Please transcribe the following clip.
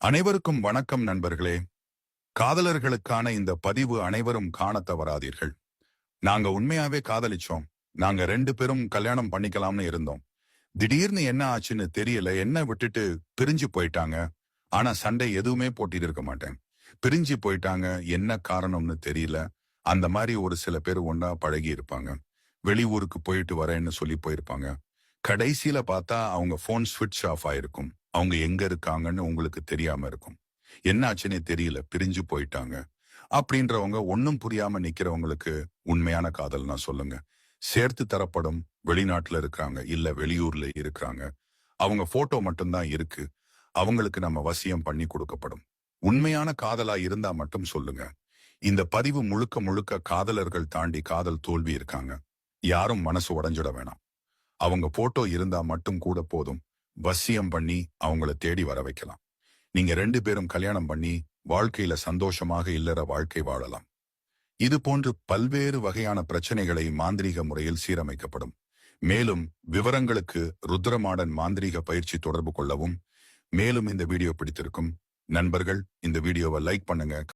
அனைவருக்கும் வணக்கம் நண்பர்களே. காதலர்களுக்கான இந்த பதிவு அனைவரும் காண தவறாதீர்கள். நாங்க உண்மையாவே காதலிச்சோம். நாங்க ரெண்டு பேரும் கல்யாணம் பண்ணிக்கலாம்னு இருந்தோம். திடீர்னு என்ன ஆச்சுன்னு தெரியல. என்ன விட்டுட்டு பிரிஞ்சு போயிட்டாங்க. ஆனா சண்டை எதுவுமே போட்டிட்டு இருக்க மாட்டேன். பிரிஞ்சு போயிட்டாங்க. என்ன காரணம்னு தெரியல. அந்த மாதிரி ஒரு சில பேர் ஒன்னா பழகி இருப்பாங்க. வெளியூருக்கு போயிட்டு வரேன்னு சொல்லி போயிருப்பாங்க. கடைசியில பார்த்தா அவங்க போன் ஸ்விட்ச் ஆஃப் ஆயிருக்கும். அவங்க எங்க இருக்காங்கன்னு உங்களுக்கு தெரியாம இருக்கும். என்னாச்சுன்னே தெரியல பிரிஞ்சு போயிட்டாங்க. அப்படின்றவங்க ஒன்னும் புரியாம நிக்கிறவங்களுக்கு உண்மையான காதல்னா சொல்லுங்க. சேர்த்து தரப்படும் வெளிநாட்டுல இருக்கிறாங்க இல்ல வெளியூர்ல இருக்கிறாங்க அவங்க போட்டோ மட்டும்தான் இருக்கு. அவங்களுக்கு நம்ம வசியம் பண்ணி கொடுக்கப்படும். உண்மையான காதலா இருந்தா மட்டும் சொல்லுங்க. இந்த பதிவு முழுக்க முழுக்க காதலர்கள் தாண்டி காதல் தோல்வி இருக்காங்க. யாரும் மனசு உடஞ்சிட வேணாம். அவங்க போட்டோ இருந்தா மட்டும் கூட போதும். வசியம் பண்ணி அவங்கள தேடி வர வைக்கலாம். நீங்க ரெண்டு பேரும் கல்யாணம் பண்ணி வாழ்க்கையில சந்தோஷமாக இல்லற வாழ்க்கை வாழலாம். இது போன்று பல்வேறு வகையான பிரச்சனைகளை மாந்திரீக முறையில் சீரமைக்கப்படும். மேலும் விவரங்களுக்கு ருத்ரமாடன் மாந்திரீக பயிற்சி தொடர்பு கொள்ளவும். மேலும் இந்த வீடியோ பிடித்திருக்கும் நண்பர்கள் இந்த வீடியோவை லைக் பண்ணுங்க.